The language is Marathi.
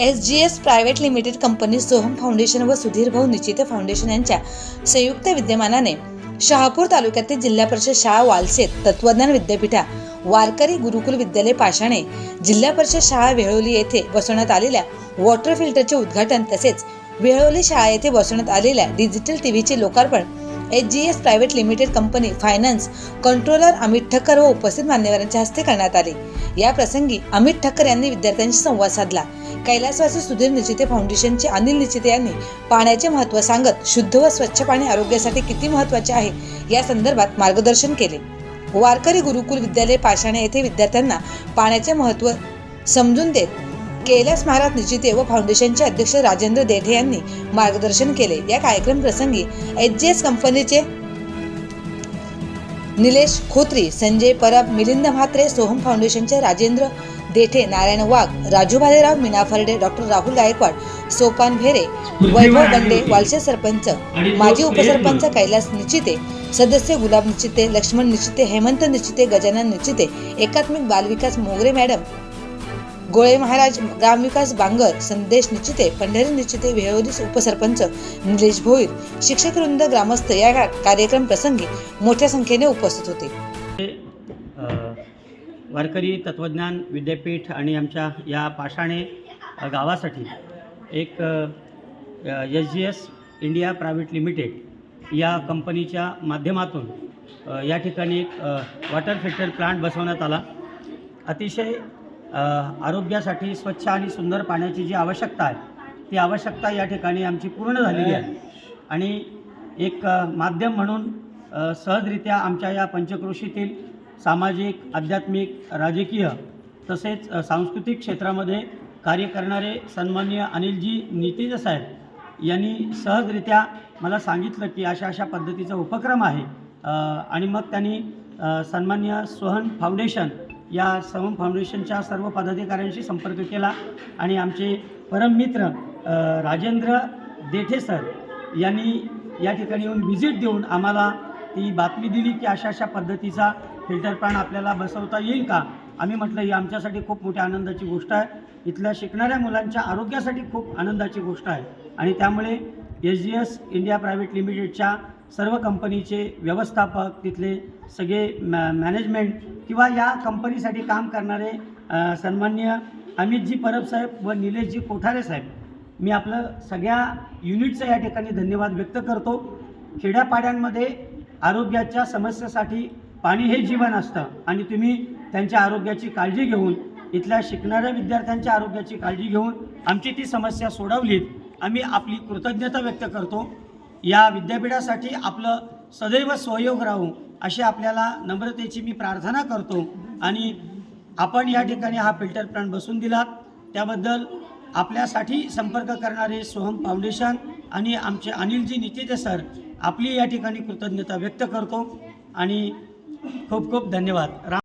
S G S private limited company Soham foundation व सुधीर भाऊ फाउंडेशन यांच्या संयुक्त विद्यमानाने शहापूर तालुक्यातील जिल्हा परिषद शाळा वालसेत तत्वज्ञान विद्यापीठा वारकरी गुरुकुल विद्यालय पाषाणे जिल्हा परिषद शाळा वेळोली येथे बसवण्यात आलेल्या वॉटर फिल्टरचे उद्घाटन तसेच वेळोली शाळा येथे बसवण्यात आलेल्या डिजिटल टीव्हीचे लोकार्पण H G S private limited company finance controller Amit Thakkar व उपस्थित मान्यवरांच्या हस्ते करण्यात आले. या प्रसंगी अमित ठक्कर यांनी विद्यार्थ्यांशी संवाद साधला. कैलासवासी सुधीर निचिते फाउंडेशनचे अनिल निचिते यांनी पाण्याचे महत्त्व सांगत शुद्ध व स्वच्छ पाणी आरोग्यासाठी किती महत्त्वाचे आहे या संदर्भात मार्गदर्शन केले. वारकरी गुरुकुल विद्यालय पाषाणे येथे विद्यार्थ्यांना पाण्याचे महत्त्व समजून देत कैलास महाराज निचिते व फाउंडेशनचे अध्यक्ष राजेंद्र देठे यांनी मार्गदर्शन केले. या कार्यक्रम प्रसंगी एच जी एस कंपनीचे निलेश खोत्री संजय परब मिलिंद म्हात्रे सोहम फाउंडेशनचे राजेंद्र देठे नारायण वाघ राजू भालेराव मीना फर्डे डॉक्टर राहुल गायकवाड सोपान भेरे वैभव बंडे वालसे सरपंच माजी उपसरपंच कैलास निचिते सदस्य गुलाब निचिते लक्ष्मण निचिते हेमंत निचिते गजानन निचिते एकात्मिक बालविकास मोगरे मॅडम गोळे महाराज ग्रामविकास बांगर संदेश निचिते पंढरी निचिते वेहोरी उपसरपंच निलेश भोईर शिक्षक वृंद ग्रामस्थ या कार्यक्रम प्रसंगी मोठ्या संख्येने उपस्थित होते. वारकरी तत्त्वज्ञान विद्यापीठ आणि आमच्या या पाषाणे गावासाठी एक S G S India private limited या कंपनीच्या माध्यमातून या ठिकाणी एक वॉटर फिल्टर प्लांट बसवण्यात आला. अतिशय आरोग्यासाठी स्वच्छ आणि सुंदर पाण्याची जी आवश्यकता आहे ती आवश्यकता या ठिकाणी आमची पूर्ण झालेली आहे. आणि एक माध्यम म्हणून सहजरित्या आमच्या या पंचक्रोशीतील सामाजिक आध्यात्मिक राजकीय तसेच सांस्कृतिक क्षेत्रामध्ये कार्य करणारे सन्मान्य अनिलजी नितेज साहेब यांनी सहजरित्या मला सांगितलं की अशा अशा पद्धतीचा उपक्रम आहे. आणि मग त्यांनी सन्मान्य सोहन फाउंडेशन या सोहन फाउंडेशनच्या सर्व पदाधिकाऱ्यांशी संपर्क केला आणि आमचे परममित्र मित्र राजेंद्र देठे सर यांनी या ठिकाणी येऊन व्हिजिट देऊन आम्हाला ती बातमी दिली की अशा अशा पद्धतीचा फिल्टर पॅन आपल्याला बसवता येईल का? आम्ही म्हटलं ही आमच्यासाठी खूप मोठ्या आनंदाची गोष्ट आहे. इथल्या शिकणाऱ्या मुलांच्या आरोग्यासाठी खूप आनंदाची गोष्ट आहे. आणि त्यामुळे S G S India private लिमिटेडच्या सर्व कंपनीचे व्यवस्थापक तिथले सगळे मॅ मॅनेजमेंट किंवा या कंपनीसाठी काम करणारे सन्मान्य अमितजी परब साहेब व निलेशजी कोठारे साहेब मी आपलं सगळ्या युनिटचं या ठिकाणी धन्यवाद व्यक्त करतो. खेड्यापाड्यांमध्ये आरोग्याच्या समस्येसाठी पाणी हे जीवन असतं. आणि तुम्ही त्यांच्या आरोग्याची काळजी घेऊन इथल्या शिकणाऱ्या विद्यार्थ्यांच्या आरोग्याची काळजी घेऊन आमची ती समस्या सोडवलीत. आम्ही आपली कृतज्ञता व्यक्त करतो. या विद्यापीठासाठी आपलं सदैव सहयोग राहू अशी आपल्याला नम्रतेची मी प्रार्थना करतो. आणि आपण या ठिकाणी हा फिल्टर प्लांट बसून दिलात त्याबद्दल आपल्यासाठी संपर्क करणारे सोहम फाउंडेशन आणि आमचे अनिलजी नितेजे सर आपली या ठिकाणी कृतज्ञता व्यक्त करतो. आणि खूप खूप धन्यवाद. राम